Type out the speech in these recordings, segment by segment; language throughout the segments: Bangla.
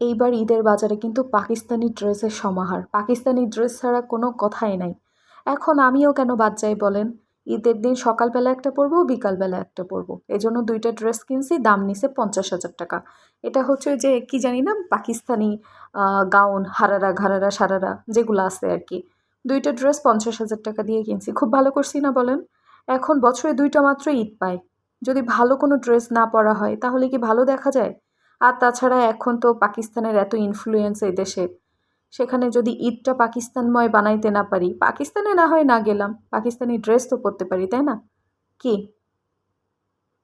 এইবার ঈদের বাজারে কিন্তু পাকিস্তানি ড্রেসের সমাহার। পাকিস্তানি ড্রেস ছাড়া কোনো কথাই নাই। এখন আমিও কেন বাদ যাই বলেন? ঈদের দিন সকালবেলা একটা পরবো, বিকালবেলা একটা পরবো। এই জন্য দুইটা ড্রেস কিনছি, দাম নিছে পঞ্চাশ হাজার টাকা। এটা হচ্ছে যে, কি জানি না পাকিস্তানি গাউন, হারারা, ঘারারা, সারারা, যেগুলো আছে আর কি। দুইটা ড্রেস পঞ্চাশ হাজার টাকা দিয়ে কিনছি। খুব ভালো করছি না বলেন? এখন বছরে দুইটা মাত্র ঈদ পায়। যদি ভালো কোনো ড্রেস না পরা হয়, তাহলে কি ভালো দেখা যায়? আর তাছাড়া এখন তো পাকিস্তানের এত ইনফ্লুয়েন্স এই দেশে। সেখানে যদি ঈদটা পাকিস্তানময় বানাইতে না পারি, পাকিস্তানে না হয় না গেলাম, পাকিস্তানি ড্রেস তো পরতে পারি, তাই না? কি?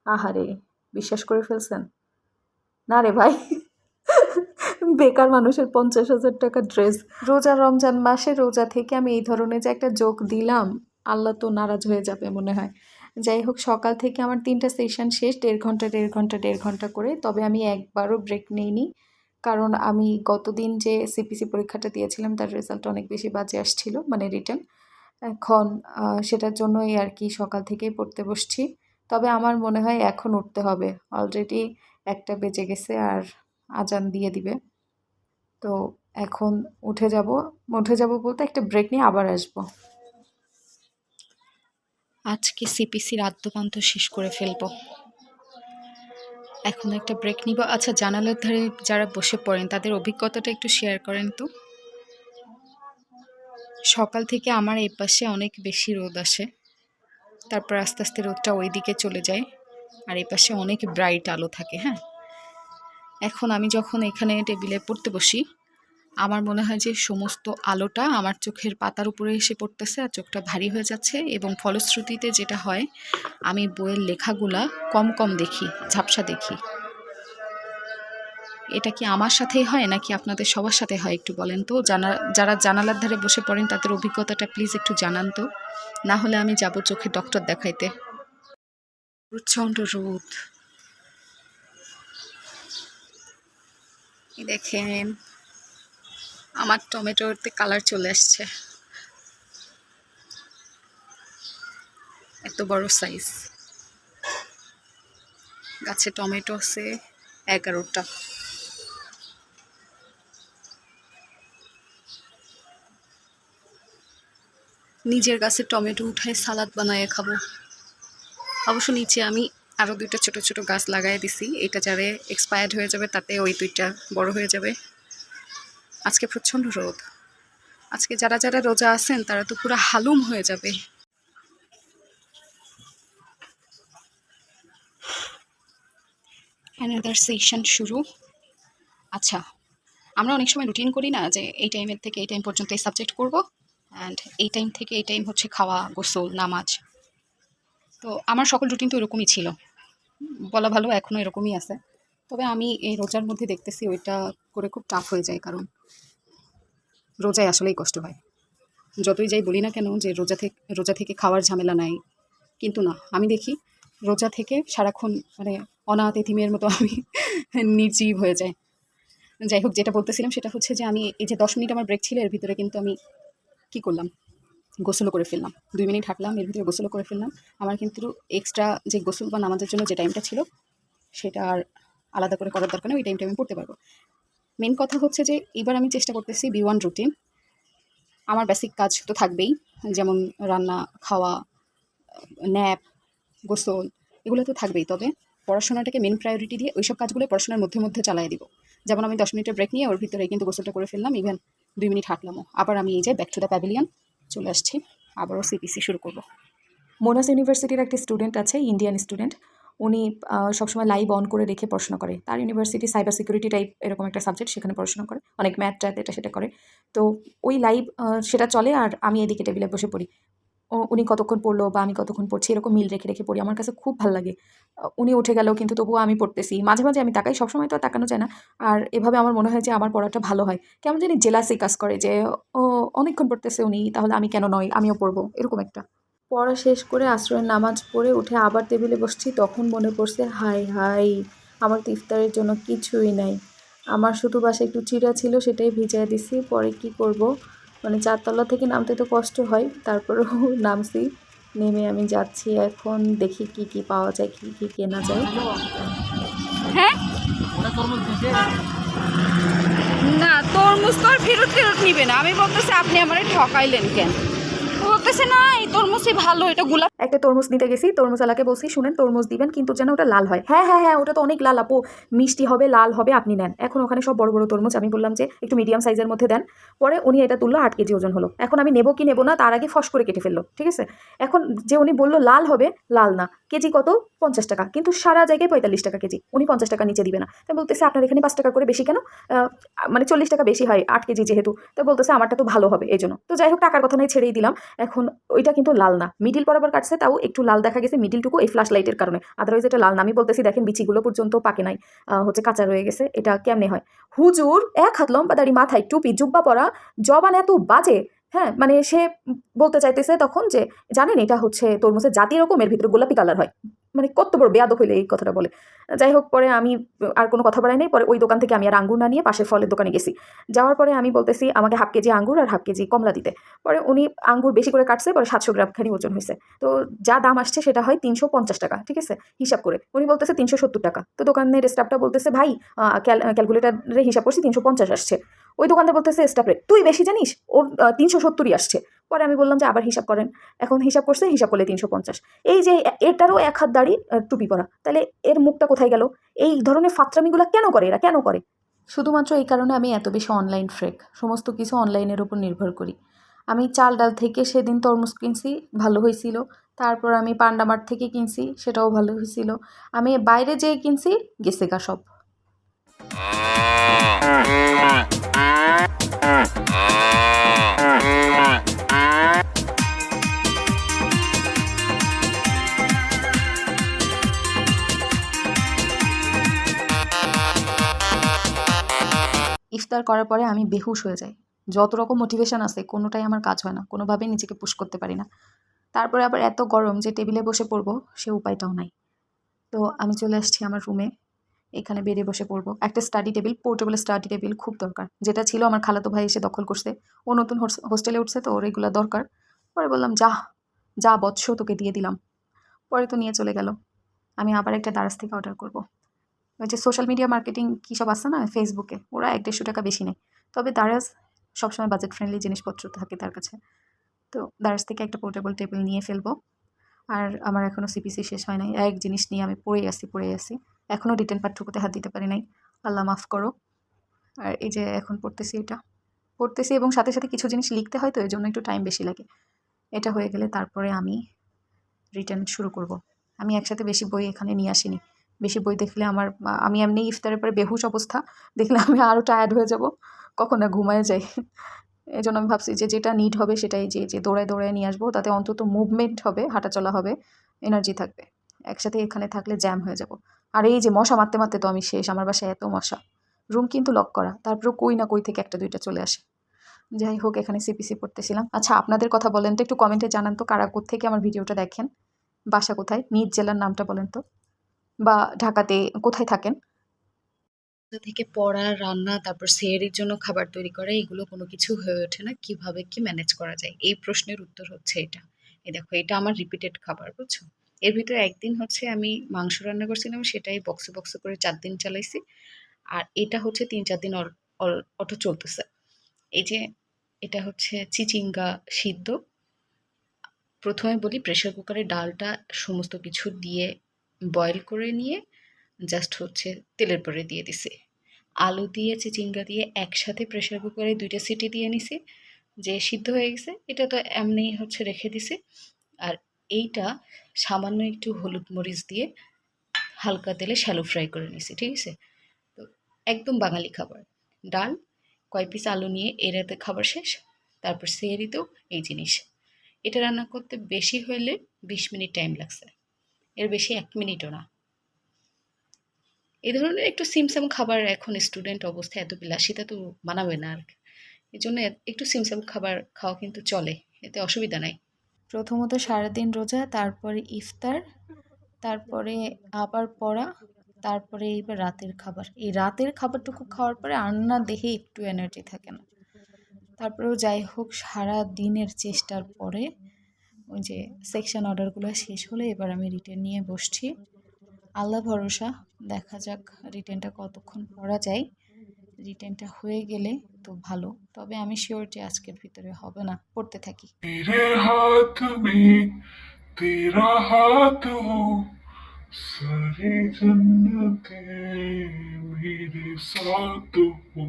আহারে, বিশ্বাস করে ফেলছেন? না রে ভাই, বেকার মানুষের পঞ্চাশ হাজার টাকা ড্রেস রোজা রমজান মাসে রোজা থেকে আমি এই ধরনের যে একটা যোগ দিলাম, আল্লাহ তো নারাজ হয়ে যাবে মনে হয়। যাই হোক, সকাল থেকে আমার তিনটা সেশন শেষ, দেড় ঘণ্টা দেড় ঘণ্টা দেড় ঘণ্টা করে। তবে আমি একবারও ব্রেক নিইনি। কারণ আমি গতদিন যে সিপিসি পরীক্ষাটা দিয়েছিলাম, তার রেজাল্ট অনেক বেশি বাজে আসছিল মানে রিটার্ন এখন সেটার জন্যই আর কি সকাল থেকেই পড়তে বসছি। তবে আমার মনে হয় এখন উঠতে হবে। অলরেডি একটা বেজে গেছে আর আজান দিয়ে দিবে। তো এখন উঠে যাব। উঠে যাব বলতে একটা ব্রেক নিয়ে আবার আসব। আজকে সিপিসির আদ্যপান্ত শেষ করে ফেলব। এখন একটা ব্রেক নিব। আচ্ছা জানালার ধারে যারা বসে পড়েন, তাদের অভিজ্ঞতাটা একটু শেয়ার করেন তো। সকাল থেকে আমার এই পাশে অনেক বেশি রোদ আসে। তারপর আস্তে আস্তে রোদটা ওই দিকে চলে যায়। আর এই পাশে অনেক ব্রাইট আলো থাকে হ্যাঁ? এখন আমি যখন এখানে টেবিলে পড়তে বসি আমার মনে হয় যে সমস্ত আলোটা আমার চোখের পাতার উপরে এসে পড়তেছে আর চোখটা ভারী হয়ে যাচ্ছে এবং ফলশ্রুতিতে যেটা হয়, আমি বইয়ের লেখাগুলা কম কম দেখি, ঝাপসা দেখি। এটা কি আমার সাথেই হয় নাকি আপনাদের সবার সাথে হয় একটু বলেন তো? জানা, যারা জানালার ধারে বসে পড়েন তাদের অভিজ্ঞতাটা প্লিজ একটু জানান তো। না হলে আমি যাব চোখে ডক্টর দেখাইতে। প্রচণ্ড রোদ। দেখেন আমার টমেটোতে কালার চলে আসছে। এত বড় সাইজ গাছে টমেটো আছে, এগারোটা। নিজের গাছে টমেটো উঠায় সালাদ বানায় খাব। অবশ্য নিচে আমি আরও দুইটা ছোট ছোট গাছ লাগাই দিছি। এটা যারে এক্সপায়ার্ড হয়ে যাবে, তাতে ওই দুইটা বড় হয়ে যাবে। আজকে প্রচণ্ড রোদ। আজকে যারা যারা রোজা আছেন, তারা তো পুরো হালুম হয়ে যাবে। অ্যানাদার সেশন শুরু। আচ্ছা আমরা অনেক সময় রুটিন করি না যে এই টাইমের থেকে এই টাইম পর্যন্ত এই সাবজেক্ট করব অ্যান্ড এই টাইম থেকে এই টাইম হচ্ছে খাওয়া, গোসল, নামাজ। তো আমার সকল রুটিন তো এরকমই ছিল। বলা ভালো এখনও এরকমই আছে। তবে আমি এই রোজার মধ্যে দেখতেছি ওইটা করে খুব টাফ হয়ে যায় কারণ রোজায় আসলেই কষ্ট হয়। যতই যাই বলি না কেন যে রোজা থেকে রোজা থেকে খাওয়ার ঝামেলা নাই। কিন্তু না, আমি দেখি রোজা থেকে সারাক্ষণ মানে অনাথ এথিমের মতো আমি নির্জীব হয়ে যায় যাই হোক, যেটা বলতেছিলাম সেটা হচ্ছে যে আমি এই যে দশ মিনিট আমার ব্রেক ছিল, এর ভিতরে কিন্তু আমি কি করলাম? গোসলও করে ফেললাম। দুই মিনিট হাঁটলাম, এর ভিতরে গোসলও করে ফেললাম। আমার কিন্তু এক্সট্রা যে গোসল বা নামাজের জন্য যে টাইমটা ছিল, সেটা আর আলাদা করে করার দরকার নেই, ওই টাইমটা আমি পড়তে পারব। মেন কথা হচ্ছে যে, এবার আমি চেষ্টা করতেছি বি ওয়ান রুটিন আমার বেসিক কাজ তো থাকবেই, যেমন রান্না, খাওয়া ন্যাপ গোসল, এগুলো তো থাকবেই। তবে পড়াশোনাটাকে মেন প্রায়োরিটি দিয়ে ওইসব কাজগুলো পড়াশোনার মধ্যে মধ্যে চালাই দিব। যেমন আমি দশ মিনিটের ব্রেক নিয়ে ওর ভিতরে কিন্তু গোসলটা করে ফেললাম ইভেন দুই মিনিট হাঁটলামও। আবার আমি এই যে ব্যাক টু দ্য প্যাভিলিয়ন চলে আসছি, আবারও সিপিসি শুরু করব। মোনাস ইউনিভার্সিটির একটি স্টুডেন্ট আছে ইন্ডিয়ান স্টুডেন্ট উনি সবসময় লাইভ অন করে রেখে পড়াশোনা করে। তার ইউনিভার্সিটি সাইবার সিকিউরিটি টাইপ এরকম একটা সাবজেক্ট সেখানে পড়াশোনা করে। অনেক ম্যাথ ট্যাথ এটা সেটা করে। তো ওই লাইভ সেটা চলে আর আমি এদিকে টেবিলে বসে পড়ি। উনি কতক্ষণ পড়ল বা আমি কতক্ষণ পড়ছি এরকম মিল রেখে রেখে পড়ি। আমার কাছে খুব ভালো লাগে। উনি উঠে গেল কিন্তু তবুও আমি পড়তেছি। মাঝে মাঝে আমি তাকাই, সবসময় তো তাকানো যায় না। আর এভাবে আমার মনে হয় যে আমার পড়াটা ভালো হয়। কেমন জানি জেলাসি কাজ করে যে, ও, অনেকক্ষণ পড়তেছে উনি, তাহলে আমি কেন নয় আমিও পড়ব। এরকম একটা। পড়া শেষ করে আশ্রয়ের নামাজ পড়ে উঠে আবার টেবিলে বসছি, তখন মনে পড়ছে, হাই হাই, আমার ইফতারের জন্য কিছুই নাই। আমার শুধু বাসায় একটু চিড়া ছিল, সেটাই ভিজাই দিছি। পরে কি করব? মানে চারতলা থেকে নামতে তো কষ্ট হয়, তারপরেও নামছি, নেমে আমি যাচ্ছি এখন, দেখি কি কি পাওয়া যায়, কি কি কেনা যায়। হ্যাঁ? তরমুজ তো আর ফেরত ফেরত নিবে না। আমি বলতেছি আপনি আমার ঠকাইলেন কেন? বলতেছে না এই তরমুজই ভালো এটা গোলাপ একটা তরমুজ নিতে গেছি, তরমুজওয়ালাকে বলছি, শুনেন, তরমুজ দিবেন, কিন্তু যেন ওটা লাল হয়। হ্যাঁ হ্যাঁ হ্যাঁ ওটা তো অনেক লাল, আপু। মিষ্টি হবে, লাল হবে, আপনি নেন। এখন ওখানে সব বড় বড় তরমুজ, আমি বললাম যে, একটু মিডিয়াম সাইজের মধ্যে দেন। পরে উনি এটা তুললো, আট কেজি ওজন হলো। এখন আমি নেব কি নেব না, তার আগে ফস করে কেটে ফেলল, ঠিক আছে? এখন যে উনি বলল, লাল হবে, লাল না। কেজি কত? পঞ্চাশ টাকা। কিন্তু সারা জায়গায় পঁয়তাল্লিশ টাকা কেজি। উনি পঞ্চাশ টাকা নিচে দিবে না। তাই বলতেছে, আপনার এখানে পাঁচ টাকা করে বেশি কেন? মানে চল্লিশ টাকা বেশি হয়, আট কেজি যেহেতু। তো বলতেছে, আমারটা তো ভালো হবে এই জন্য তো যাই হোক, টাকার কথা নয় ছেড়েই দিলাম। এখন ওইটা কিন্তু লাল না। মিডিল বরাবর কাটছে তাও একটু লাল দেখা গেছে মিডিলটুকু এই ফ্ল্যাশ লাইটের কারণে। আদারওয়াইজ এটা লাল নামই বলতেছি, দেখেন বিচিগুলো পর্যন্ত পাকে নাই হচ্ছে কাঁচা রয়ে গেছে, এটা কেমনে হয়? হুজুর, এক হাত লম্বা দাড়ি, মাথায় টুপি, জুব্বা পরা, জবান এত বাজে হ্যাঁ মানে সে বলতে চাইতেছে তখন যে, জানেন এটা হচ্ছে তরমুজের জাতি রকমের ভিতরে গোলাপি কালার হয়। মানে কত বড় বেয়াদব হইলে এই কথাটা বলে। যাই হোক পরে আমি আর কোনো কথা বাড়াই নাই। পরে ওই দোকান থেকে আমি আর আঙ্গুর না নিয়ে পাশের ফলের দোকানে গেছি। যাওয়ার পরে আমি বলতেছি, আমাকে হাফ কেজি আঙ্গুর আর হাফ কেজি কমলা দিতে। পরে উনি আঙ্গুর বেশি করে কাটছে, পরে সাতশো গ্রাম খানি ওজন হয়েছে তো যা দাম আসছে সেটা হয় তিনশো পঞ্চাশ টাকা, ঠিক আছে? হিসাব করে। উনি বলতেছে তিনশো সত্তর টাকা। তো দোকানের স্টাফটা বলতেছে, ভাই ক্যালকুলেটারে হিসাব করছি তিনশো পঞ্চাশ আসছে। ওই দোকানদার বলতেছে স্টাফরে তুই বেশি জানিস? ওর তিনশো সত্তরই আসছে। পরে আমি বললাম যে, আবার হিসাব করেন। এখন হিসাব করছে, হিসাব করলে তিনশো পঞ্চাশ। এই যে, এটারও এক হাত দাড়ি টুপি পরা। তাহলে এর মুখটা কোথায় গেল? এই ধরনের ফাত্রামিগুলো কেন করে? এরা কেন করে? শুধুমাত্র এই কারণে আমি এত বেশি অনলাইন ফ্রেক সমস্ত কিছু অনলাইনের উপর নির্ভর করি। আমি চাল ডাল থেকে সেদিন তরমুজ কিনছি, ভালো হয়েছিল। তারপর আমি পান্ডামার থেকে কিনছি, সেটাও ভালো হয়েছিল। আমি বাইরে যেয়ে কিনছি, গেছে গা সব। ইফতার করার পরে আমি বেহুশ হয়ে যাই। যত রকম মোটিভেশন আছে, কোনোটাই আমার কাজ হয় না, কোনোভাবেই নিজেকে পুশ করতে পারি না। তারপরে আবার এত গরম যে টেবিলে বসে পড়ব, সে উপায়টাও নাই। তো আমি চলে আসছি আমার রুমে এখানে বেডে বসে পড়ব। একটা study table portable study table খুব দরকার। যেটা ছিল আমার খালাতো ভাই এসে দখল করছে। ও নতুন হোস্টেলে উঠছে তো, ওর এগুলো দরকার। পরে বললাম, যা যা বৎস তোকে দিয়ে দিলাম। পরে তো নিয়ে চলে গেল। আমি আবার একটা দারাজ থেকে অর্ডার করব। ওই যে সোশ্যাল মিডিয়া মার্কেটিং কী সব আছে না ফেসবুকে ওরা এক দেড়শো টাকা বেশি নেয়। তবে দারাজ সবসময় বাজেট ফ্রেন্ডলি জিনিসপত্র থাকে তার কাছে। তো দারাজ থেকে একটা পোর্টেবল টেবিল নিয়ে ফেলব। আর আমার এখনও সিপিসি শেষ হয় নাই। এক জিনিস নিয়ে আমি পড়েই আসি পড়েই আসি এখনও রিটার্ন পাঠ্যকতে হাত দিতে পারি নাই। আল্লাহ মাফ করো। আর এই যে এখন পড়তেছি এটা। পড়তেছি এবং সাথে সাথে কিছু জিনিস লিখতে হয় তো এই জন্য একটু টাইম বেশি লাগে। এটা হয়ে গেলে তারপরে আমি রিটার্ন শুরু করব। আমি একসাথে বেশি বই এখানে নিয়ে আসিনি। বেশি বই দেখলে আমার আমি এমনি ইফতারের পরে বেহুশ অবস্থা। দেখলে আমি আরও টায়ার্ড হয়ে যাব। কখন না ঘুমায় যাই। এই জন্য আমি ভাবছি যে যেটা নিড হবে সেটাই যে যে দৌড়ায় দৌড়ায় নিয়ে আসব। তাতে অন্তত মুভমেন্ট হবে, হাঁটাচলা হবে এনার্জি থাকবে। একসাথে এখানে থাকলে জ্যাম হয়ে যাব। আর এই যে মশা মারতে মারতে তো আমি শেষ, আমার বাসায় এত মশা। রুম কিন্তু লক করা। তারপরেও কই না কই থেকে একটা দুইটা চলে আসে। যাই হোক, এখানে সিপিসি পড়তেছিলাম। আচ্ছা আপনাদের কথা বলেন তো, একটু কমেন্টে জানান তো, কারা থেকে আমার ভিডিওটা দেখেন? বাসা কোথায়? নিজ জেলার নামটা বলেন তো। বা ঢাকাতে কোথায় থাকেন? থেকে পড়া, রান্না, তারপর সেহেরির জন্য খাবার তৈরি করা, এগুলো কোনো কিছু হয়ে ওঠে না। কীভাবে কি ম্যানেজ করা যায়? এই প্রশ্নের উত্তর হচ্ছে এটা। এই দেখো, এটা আমার রিপিটেড খাবার, বুঝছ? এর ভিতরে একদিন হচ্ছে আমি মাংস রান্না করছিলাম, সেটাই বক্সে বক্সে করে চার দিন চালাইছি। আর এটা হচ্ছে তিন চার দিন অটো চলতেছে। এই যে, এটা হচ্ছে চিচিঙ্গা সিদ্ধ। প্রথমে বলি প্রেশার কুকারে ডালটা সমস্ত কিছু দিয়ে বয়েল করে নিয়ে জাস্ট হচ্ছে তেলের পরে দিয়ে দিছি। আলু দিয়ে, চিচিঙ্গা দিয়ে একসাথে প্রেশার কুকারে দুইটা সিটি দিয়ে নিছি। যে সিদ্ধ হয়ে গেছে, এটা তো এমনিই হচ্ছে রেখে দিছি। আর এইটা সামান্য একটু হলুদ মরিচ দিয়ে হালকা তেলে শ্যালো ফ্রাই করে নিছি, ঠিক আছে? তো একদম বাঙালি খাবার। ডাল কয় পিস আলু নিয়ে এরাতে খাবার শেষ, তারপর সেরিতেও এই জিনিস। এটা রান্না করতে বেশি হলে বিশ মিনিট টাইম লাগছে। এর বেশি এক মিনিটও না। এই ধরনের একটু সিমসাম খাবার এখন স্টুডেন্ট অবস্থায় এত বিলাসিতা তো মানাবে না আর এই জন্য একটু সিমসাম খাবার খাওয়া কিন্তু চলে, এতে অসুবিধা নাই। প্রথমত সারাদিন রোজা, তারপরে ইফতার, তারপরে আবার পড়া, তারপরে এইবার রাতের খাবার। এই রাতের খাবারটুকু খাওয়ার পরে আর না দেহে একটু এনার্জি থাকে না। তারপরেও যাই হোক সারা দিনের চেষ্টার পরে ওই যে সেকশন অর্ডারগুলো শেষ হলে এবার আমি রিটার্ন নিয়ে বসছি আল্লাহ ভরসা দেখা যাক রিটার্নটা কতক্ষণ পড়া যায় রিটার্নটা হয়ে গেলে কিন্তু ভালো তবে আমি শিওর যে আজকের ভিতরে হবে না পড়তে থাকি मेरे हाथ में तेरा हाथ हो सारी जन्नतें मेरे साथ हो